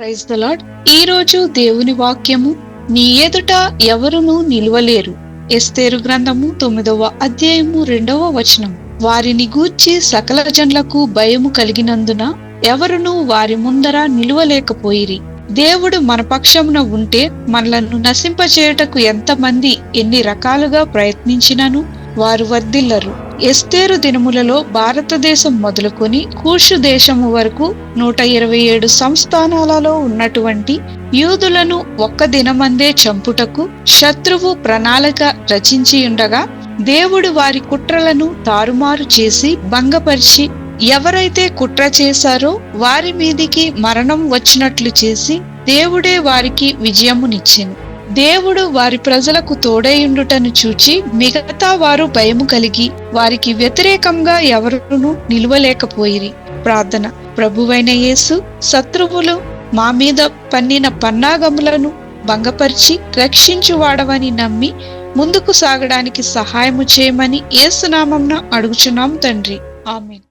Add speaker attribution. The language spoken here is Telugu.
Speaker 1: ప్రైజ్ ద లార్డ్ ఈ రోజు దేవుని వాక్యము నీ ఎదుట ఎవరునూ నిలువలేరు. ఎస్తేరు గ్రంథము తొమ్మిదవ అధ్యాయము రెండవ వచనం. వారిని గూర్చి సకల జన్లకు భయము కలిగినందున ఎవరునూ వారి ముందర నిలువలేకపోయిరి. దేవుడు మన పక్షమున ఉంటే మనలను నశింపచేయుటకు ఎంతమంది ఎన్ని రకాలుగా ప్రయత్నించినను వారు వర్ధిల్లరు. ఎస్తేరు దినములలో భారతదేశం మొదలుకొని కూషు దేశము వరకు నూట ఇరవై ఏడు సంస్థానాలలో ఉన్నటువంటి యూదులను ఒక్క దినమందే చంపుటకు శత్రువు ప్రణాళిక రచించి ఉండగా దేవుడు వారి కుట్రలను తారుమారు చేసి భంగపరిచి ఎవరైతే కుట్ర చేశారో వారి మీదికి మరణం వచ్చినట్లు చేసి దేవుడే వారికి విజయమునిచ్చెను. దేవుడు వారి ప్రజలకు తోడైయుండుటను చూచి మిగతా వారు భయము కలిగి వారికి వ్యతిరేకంగా ఎవరును నిలువలేకపోయిరి. ప్రార్థన. ప్రభువైన యేసు శత్రువులు మా మీద పన్నిన పన్నాగములను భంగపరిచి రక్షించువాడవని నమ్మి ముందుకు సాగడానికి సహాయము చేయమని ఏసునామంన అడుగుచున్నాం తండ్రి. ఆమెన్.